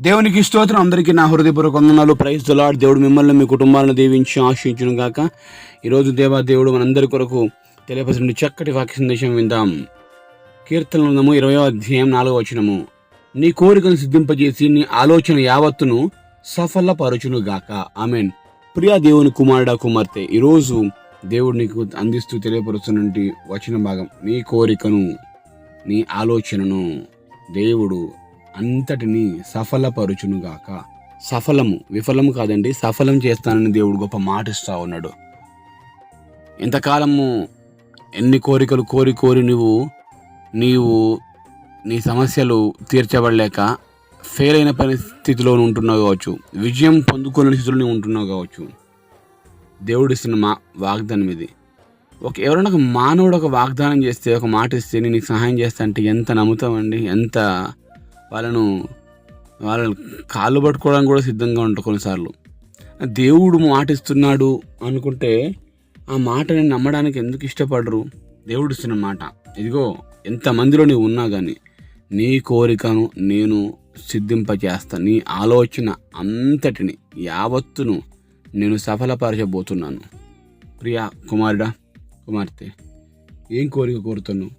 దేవునికి స్తోత్రం. అందరికీ నా హృదయపూర్వక వందనాలు. ప్రైజ్ దలాడ్ దేవుడు మిమ్మల్ని మీ కుటుంబాలను దీవించి ఆశించును గాక. ఈరోజు దేవా దేవుడు మనందరి కొరకు తెలియపరిచిన చక్కటి వాక్య సందేశం విందాం. కీర్తనము ఇరవై అధ్యాయం నాలుగో వచనము. నీ కోరికను సిద్ధింపజేసి నీ ఆలోచన యావత్తును సఫలపరచును గాక. ఆమెన్. ప్రియా దేవుని కుమారుడా కుమార్తె ఈరోజు దేవుడు నీకు అందిస్తూ తెలియపరుస్తున్నటువంటి వచన భాగం. నీ కోరికను నీ ఆలోచనను దేవుడు అంతటిని సఫలపరుచునుగాక. సఫలము విఫలము కాదండి సఫలం చేస్తానని దేవుడు గొప్ప మాట ఇస్తా ఉన్నాడు. ఇంతకాలము ఎన్ని కోరికలు కోరి కోరి నువ్వు నీవు నీ సమస్యలు తీర్చబడలేక ఫెయిల్ అయిన పరిస్థితిలో ఉంటున్నావు కావచ్చు విజయం పొందుకునే స్థితిలో నువ్వు ఉంటున్నావు కావచ్చు. దేవుడు ఇస్తున్న మా వాగ్దానం ఇది. ఒక ఎవరైనా ఒక మానవుడు ఒక వాగ్దానం చేస్తే ఒక మాట ఇస్తే నేను నీకు సహాయం చేస్తా అంటే ఎంత నమ్ముతామండి ఎంత వాళ్ళను వాళ్ళ కాళ్ళు పట్టుకోవడానికి కూడా సిద్ధంగా ఉంటారు కొన్నిసార్లు. దేవుడు మాట ఇస్తున్నాడు అనుకుంటే ఆ మాటని నమ్మడానికి ఎందుకు ఇష్టపడరు? దేవుడు ఇస్తున్న మాట. ఇదిగో ఎంతమందిలో నీవు ఉన్నా కానీ నీ కోరికను నేను సిద్ధింపచేస్తా నీ ఆలోచన అంతటిని యావత్తును నేను సఫలపరచబోతున్నాను. ప్రియా కుమారుడా కుమార్తె ఏం కోరిక కోరుతున్నావు?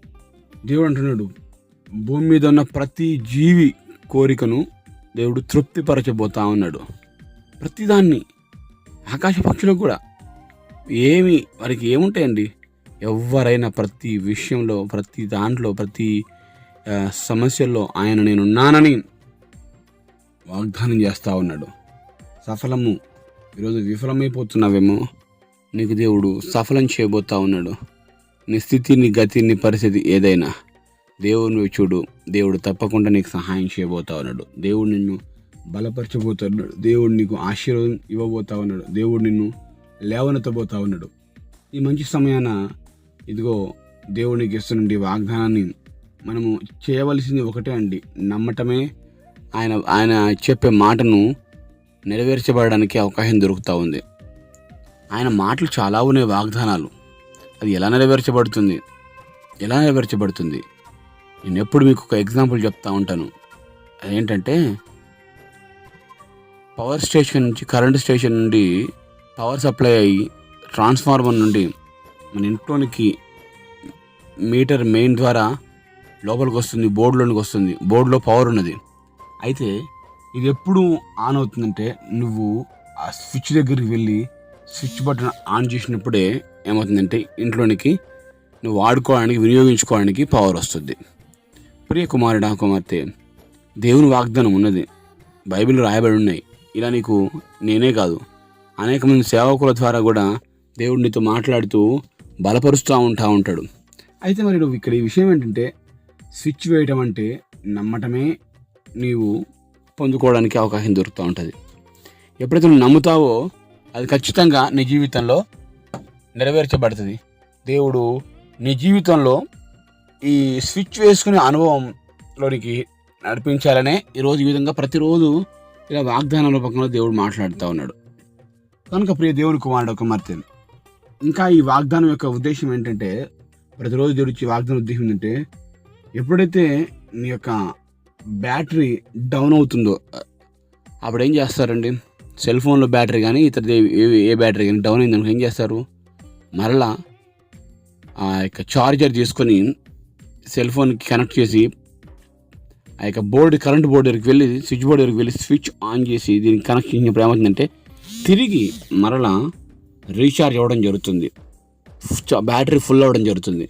దేవుడు అంటున్నాడు భూమి మీద ఉన్న ప్రతి జీవి కోరికను దేవుడు తృప్తిపరచబోతా ఉన్నాడు. ప్రతిదాన్ని ఆకాశ పక్షులకు కూడా. ఏమి వారికి ఏముంటాయండి? ఎవరైనా ప్రతి విషయంలో ప్రతి దాంట్లో ప్రతి సమస్యల్లో ఆయన నేనున్నానని వాగ్దానం చేస్తూ ఉన్నాడు. సఫలము ఈరోజు విఫలమైపోతున్నావేమో నీకు దేవుడు సఫలం చేయబోతా ఉన్నాడు. నీ స్థితి నీ గతి నీ పరిస్థితి ఏదైనా దేవుని చూడు దేవుడు తప్పకుండా నీకు సహాయం చేయబోతా ఉన్నాడు. దేవుడు నిన్ను బలపరచబోతున్నాడు. దేవుడు నీకు ఆశీర్వాదం ఇవ్వబోతా ఉన్నాడు. దేవుడు నిన్ను లేవనెత్తబోతా ఉన్నాడు. ఈ మంచి సమయాన ఇదిగో దేవునికి ఇస్తున్న వాగ్దానాన్ని మనము చేయవలసింది ఒకటే అండి. నమ్మటమే ఆయన ఆయన చెప్పే మాటను నెరవేర్చబడడానికి అవకాశం దొరుకుతూ ఉంది. ఆయన మాటలు చాలా ఉన్నాయి వాగ్దానాలు. అది ఎలా నెరవేర్చబడుతుంది? ఎలా నెరవేర్చబడుతుంది? నేను ఎప్పుడు మీకు ఒక ఎగ్జాంపుల్ చెప్తా ఉంటాను. అదేంటంటే పవర్ స్టేషన్ నుంచి కరెంట్ స్టేషన్ నుండి పవర్ సప్లై అయ్యి ట్రాన్స్ఫార్మర్ నుండి మన ఇంట్లోనికి మీటర్ మెయిన్ ద్వారా లోపలికి వస్తుంది బోర్డులోనికి వస్తుంది బోర్డులో పవర్ ఉన్నది. అయితే ఇది ఎప్పుడు ఆన్ అవుతుందంటే నువ్వు ఆ స్విచ్ దగ్గరికి వెళ్ళి స్విచ్ బటన్ ఆన్ చేసినప్పుడే ఏమవుతుందంటే ఇంట్లోనికి నువ్వు వాడుకోవడానికి వినియోగించుకోవడానికి పవర్ వస్తుంది. ప్రియ కుమారుడా కుమార్తె దేవుని వాగ్దానం ఉన్నది. బైబిల్ రాయబడి ఉన్నాయి. ఇలా నీకు నేనే కాదు. అనేక మంది సేవకుల ద్వారా కూడా దేవుడు నీతో మాట్లాడుతూ బలపరుస్తూ ఉంటా ఉంటాడు. అయితే మరి నువ్వు ఇక్కడ ఈ విషయం ఏంటంటే స్విచ్ వేయటం అంటే నమ్మటమే నీవు పొందుకోవడానికి అవకాశం దొరుకుతూ ఉంటుంది. ఎప్పుడైతే నువ్వు నమ్ముతావో అది ఖచ్చితంగా నీ జీవితంలో నెరవేర్చబడుతుంది. దేవుడు నీ జీవితంలో ఈ స్విచ్ వేసుకునే అనుభవంలోనికి నడిపించాలనే ఈరోజు ఈ విధంగా ప్రతిరోజు ఇలా వాగ్దానం రూపకంలో దేవుడు మాట్లాడుతూ ఉన్నాడు. కనుక ప్రియ దేవుని కుమారుడు కుమార్తె ఇంకా ఈ వాగ్దానం యొక్క ఉద్దేశం ఏంటంటే ప్రతిరోజు దేవుడు ఇచ్చే వాగ్దానం ఉద్దేశం ఏంటంటే ఎప్పుడైతే నీ యొక్క బ్యాటరీ డౌన్ అవుతుందో అప్పుడు ఏం చేస్తారండి? సెల్ ఫోన్లో బ్యాటరీ కానీ ఇతర ఏ- ఏ బ్యాటరీ కానీ డౌన్ అయిందనుకో ఏం చేస్తారు? మరలా ఆ యొక్క చార్జర్ తీసుకొని సెల్ ఫోన్కి కనెక్ట్ చేసి ఆ యొక్క బోర్డు కరెంట్ బోర్డు దగ్గరికి వెళ్ళి స్విచ్ బోర్డు దగ్గరికి వెళ్ళి స్విచ్ ఆన్ చేసి దీనికి కనెక్ట్ చేసినప్పుడు ఏమవుతుందంటే తిరిగి మరలా రీఛార్జ్ అవ్వడం జరుగుతుంది. బ్యాటరీ ఫుల్ అవ్వడం జరుగుతుంది.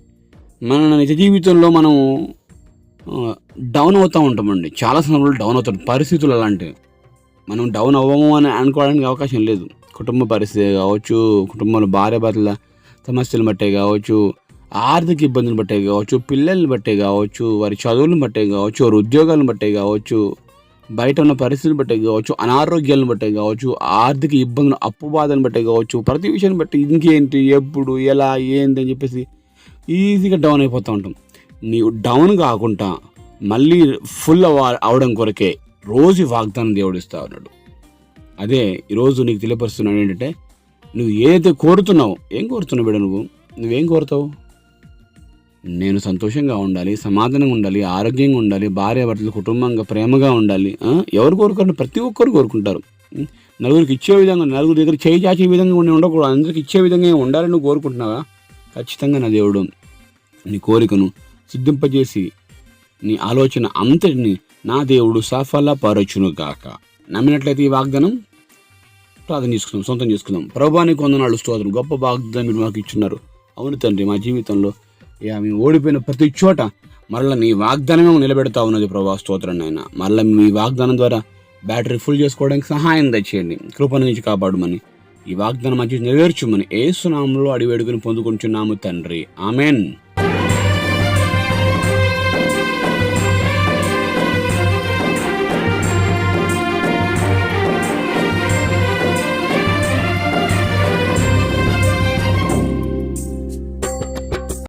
మన నిజ జీవితంలో మనం డౌన్ అవుతూ ఉంటామండి. చాలా సందర్భాలు డౌన్ అవుతాం. పరిస్థితులు అలాంటివి మనం డౌన్ అవ్వము అని అనుకోవడానికి అవకాశం లేదు. కుటుంబ పరిస్థితి కావచ్చు కుటుంబంలో భార్య భర్తల సమస్యలు బట్టే కావచ్చు ఆర్థిక ఇబ్బందులు బట్టే కావచ్చు పిల్లల్ని బట్టే కావచ్చు వారి చదువులను బట్టే కావచ్చు వారి ఉద్యోగాలను బట్టే కావచ్చు బయట ఉన్న పరిస్థితులు బట్టే కావచ్చు అనారోగ్యాలను బట్టే కావచ్చు ఆర్థిక ఇబ్బందులు అప్పు బాధను బట్టే కావచ్చు ప్రతి విషయాన్ని బట్టి ఇంకేంటి ఎప్పుడు ఎలా ఏంటి అని చెప్పేసి ఈజీగా డౌన్ అయిపోతూ ఉంటాం. నీవు డౌన్ కాకుండా మళ్ళీ ఫుల్ అవ అవడం కొరకే రోజు వాగ్దానం దేవుడు ఇస్తా ఉన్నాడు. అదే ఈరోజు నీకు తెలియపరుస్తున్నాడు ఏంటంటే నువ్వు ఏదైతే కోరుతున్నావు ఏం కోరుతున్నావు బిడ్డ నువ్వు? నువ్వేం కోరుతావు? నేను సంతోషంగా ఉండాలి సమాధానంగా ఉండాలి ఆరోగ్యంగా ఉండాలి భార్య భర్తలు కుటుంబంగా ప్రేమగా ఉండాలి ఎవరు కోరుకుంటారు? ప్రతి ఒక్కరు కోరుకుంటారు. నలుగురికి ఇచ్చే విధంగా నలుగురి దగ్గర చేయి చాచే విధంగా ఉండి ఉండకూడదు. అందరికి ఇచ్చే విధంగా ఉండాలని నువ్వు కోరుకుంటున్నావా? ఖచ్చితంగా నా దేవుడు నీ కోరికను సిద్ధింపజేసి నీ ఆలోచన అంతటిని నా దేవుడు సఫలపరచును గాక నమ్మినట్లయితే ఈ వాగ్దానం ప్రార్థన చేసుకుందాం సొంతం చేసుకుందాం. ప్రభానికి వందనాలు స్తోత్రం. గొప్ప వాగ్దానం మీరు మాకు ఇచ్చున్నారు. అవును తండ్రి మా జీవితంలో ఇక మేము ఓడిపోయిన ప్రతి చోట మరలా నీ వాగ్దానమే నిలబెడతా ఉన్నది ప్రభా స్తోత్రం నాయన. మరలా మీ వాగ్దానం ద్వారా బ్యాటరీ ఫుల్ చేసుకోవడానికి సహాయం దయచేయండి. కృప నుంచి కాపాడమని ఈ వాగ్దానం మంచి నెరవేర్చుమని ఏ సునామంలో అడివేడుకుని పొందుకుంటున్నాము తండ్రి. ఆమెన్.